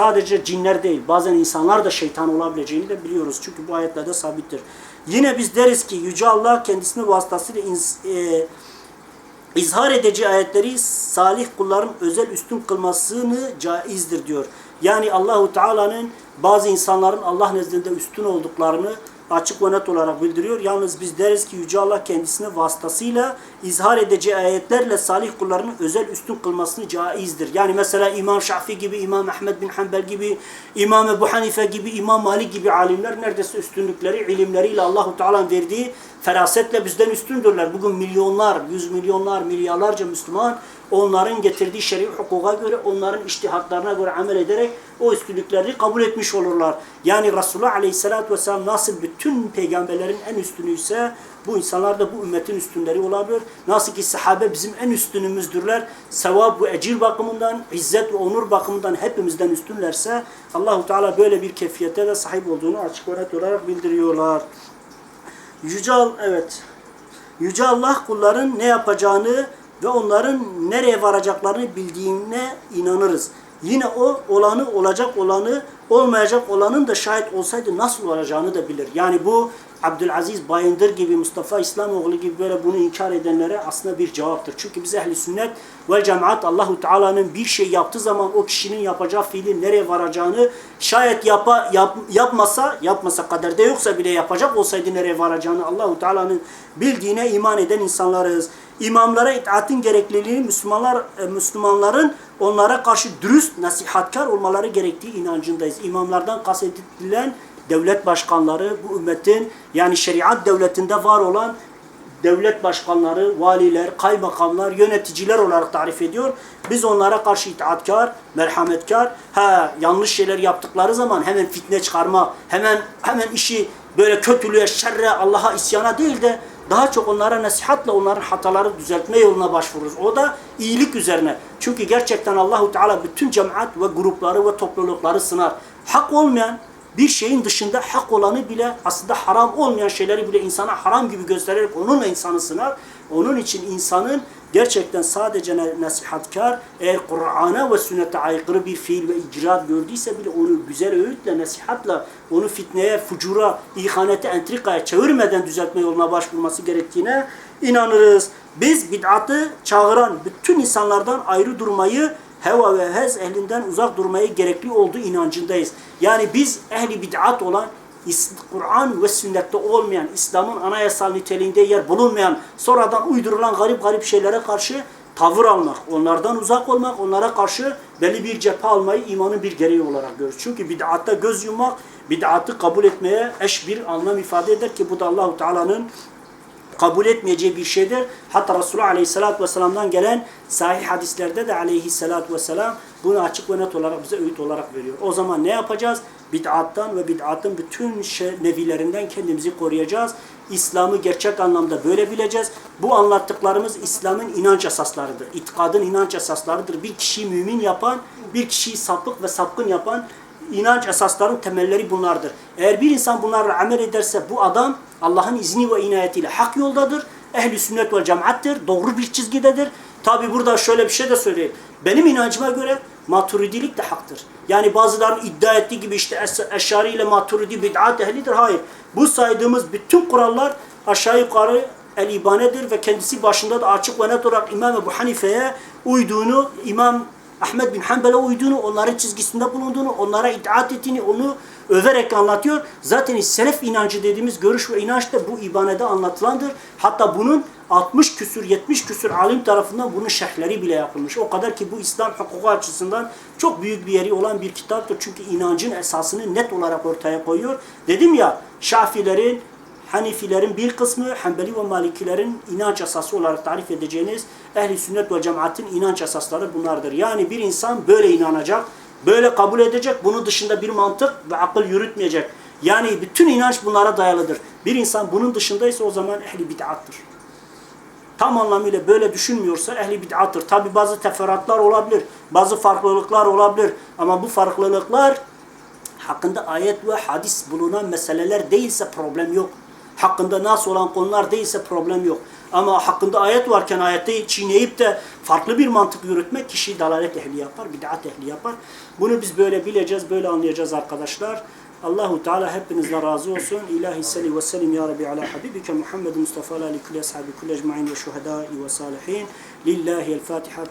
sadece cinler değil, bazen insanlar da şeytan olabileceğini de biliyoruz. Çünkü bu ayetlerde sabittir. Yine biz deriz ki Yüce Allah kendisini vasıtasıyla e, izhar edici ayetleri salih kulların özel üstün kılmasını caizdir diyor. Yani Allahu Teala'nın bazı insanların Allah nezdinde üstün olduklarını açık ve net olarak bildiriyor. Yalnız biz deriz ki Yüce Allah kendisine vasıtasıyla izhar edici ayetlerle salih kullarını özel üstün kılmasını caizdir. Yani mesela İmam Şafii gibi, İmam Ahmed bin Hanbel gibi, İmam Ebu Hanife gibi, İmam Malik gibi alimler neredeyse üstünlükleri, ilimleriyle Allahu Teala'nın verdiği ferasetle bizden üstündürler. Bugün milyonlar, yüz milyonlar, milyarlarca Müslüman onların getirdiği şer'i hukuka göre, onların iştihatlarına göre amel ederek o üstünlükleri kabul etmiş olurlar. Yani Resulullah Aleyhisselatü Vesselam nasıl bütün peygamberlerin en üstünüyse bu insanlar da bu ümmetin üstünleri olabilir. Nasıl ki sahabe bizim en üstünümüzdürler. Sevap ve ecir bakımından, izzet ve onur bakımından hepimizden üstünlerse Allahu Teala böyle bir kefiyete de sahip olduğunu açık net olarak bildiriyorlar. Yüce evet. Yüce Allah kulların ne yapacağını ve onların nereye varacaklarını bildiğine inanırız. Yine o olanı olacak olanı olmayacak olanın da şahit olsaydı nasıl olacağını da bilir. Yani bu Abdülaziz Bayındır gibi Mustafa İslamoğlu gibi böyle bunu inkar edenlere aslında bir cevaptır. Çünkü biz ehli sünnet ve cemaat Allahu Teala'nın bir şey yaptığı zaman o kişinin yapacağı fiilin nereye varacağını şayet yapa, yap, yapmasa yapmasa kaderde yoksa bile yapacak olsaydı nereye varacağını Allahu Teala'nın bildiğine iman eden insanlarız. İmamlara itaatin gerekliliğini Müslümanlar e, Müslümanların onlara karşı dürüst nasihatkar olmaları gerektiği inancındayız. İmamlardan kastedilen devlet başkanları bu ümmetin yani şeriat devletinde var olan devlet başkanları, valiler, kaymakamlar, yöneticiler olarak tarif ediyor. Biz onlara karşı itaatkar, merhametkar, ha yanlış şeyler yaptıkları zaman hemen fitne çıkarma, hemen hemen işi böyle kötülüğe, şerre, Allah'a isyana değil de daha çok onlara nasihatla onların hataları düzeltme yoluna başvururuz. O da iyilik üzerine. Çünkü gerçekten Allahu Teala bütün cemaat ve grupları ve toplulukları sınar. Hak olmayan bir şeyin dışında hak olanı bile aslında haram olmayan şeyleri bile insana haram gibi göstererek onunla insanı sınar. Onun için insanın gerçekten sadece nasihatkar eğer Kur'an'a ve sünnete aykırı bir fiil ve icraat gördüyse bile onu güzel öğütle, nasihatla onu fitneye, fucura, ihanete, entrikaya çevirmeden düzeltme yoluna başvurması gerektiğine inanırız. Biz bid'atı çağıran bütün insanlardan ayrı durmayı heva ve hez ehlinden uzak durmayı gerekli olduğu inancındayız. Yani biz ehli bid'at olan Kur'an ve sünnette olmayan, İslam'ın anayasal niteliğinde yer bulunmayan, sonradan uydurulan garip garip şeylere karşı tavır almak, onlardan uzak olmak, onlara karşı belli bir cephe almayı imanın bir gereği olarak görürüz. Çünkü bid'atta göz yummak, bid'atı kabul etmeye eş bir anlam ifade eder ki bu da Allahu Teala'nın kabul etmeyeceği bir şeydir. Hatta Resulullah Aleyhisselatü Vesselam'dan gelen sahih hadislerde de Aleyhisselatü Vesselam bunu açık ve net olarak bize öğüt olarak veriyor. O zaman ne yapacağız? Bid'attan ve bid'atın bütün şey, nevilerinden kendimizi koruyacağız. İslam'ı gerçek anlamda böyle bileceğiz. Bu anlattıklarımız İslam'ın inanç esaslarıdır. İtikadın inanç esaslarıdır. Bir kişiyi mümin yapan, bir kişiyi sapık ve sapkın yapan inanç esasların temelleri bunlardır. Eğer bir insan bunlarla amel ederse bu adam Allah'ın izni ve inayetiyle hak yoldadır. Ehli sünnet ve cemaattir. Doğru bir çizgidedir. Tabi burada şöyle bir şey de söyleyeyim. Benim inancıma göre maturidilik de haktır. Yani bazıların iddia ettiği gibi işte Es- Eşari ile maturidi bid'at ehlidir. Hayır. Bu saydığımız bütün kurallar aşağı yukarı el ibanedir ve kendisi başında da açık ve net olarak İmam Ebu Hanife'ye uyduğunu, İmam Ahmed bin Hanbel'e uyduğunu, onların çizgisinde bulunduğunu, onlara itaat ettiğini, onu överek anlatıyor. Zaten selef inancı dediğimiz görüş ve inanç da bu ibanede anlatılandır. Hatta bunun 60 küsür, 70 küsür alim tarafından bunun şerhleri bile yapılmış. O kadar ki bu İslam hukuku açısından çok büyük bir yeri olan bir kitaptır. Çünkü inancın esasını net olarak ortaya koyuyor. Dedim ya Şafilerin, Hanifilerin bir kısmı, Hanbeli ve Malikilerin inanç esası olarak tarif edeceğiniz ehli sünnet ve cemaatin inanç esasları bunlardır. Yani bir insan böyle inanacak, böyle kabul edecek, bunun dışında bir mantık ve akıl yürütmeyecek. Yani bütün inanç bunlara dayalıdır. Bir insan bunun dışındaysa o zaman ehli bid'attır. Tam anlamıyla böyle düşünmüyorsa ehli bid'attır. Tabi bazı teferruatlar olabilir, bazı farklılıklar olabilir. Ama bu farklılıklar hakkında ayet ve hadis bulunan meseleler değilse problem yok. Hakkında nasıl olan konular değilse problem yok. Ama hakkında ayet varken ayette çiğneyip de farklı bir mantık yürütmek kişiyi dalalet ehli yapar, bid'at ehli yapar. Bunu biz böyle bileceğiz, böyle anlayacağız arkadaşlar. Allahu Teala hepinizle razı olsun. İlahi salli ve sellim ya Rabbi ala habibike Muhammed Mustafa ala li kulli ashabi kulli ecmaîn ve şuhedâi ve salihin. Lillahi el Fatiha.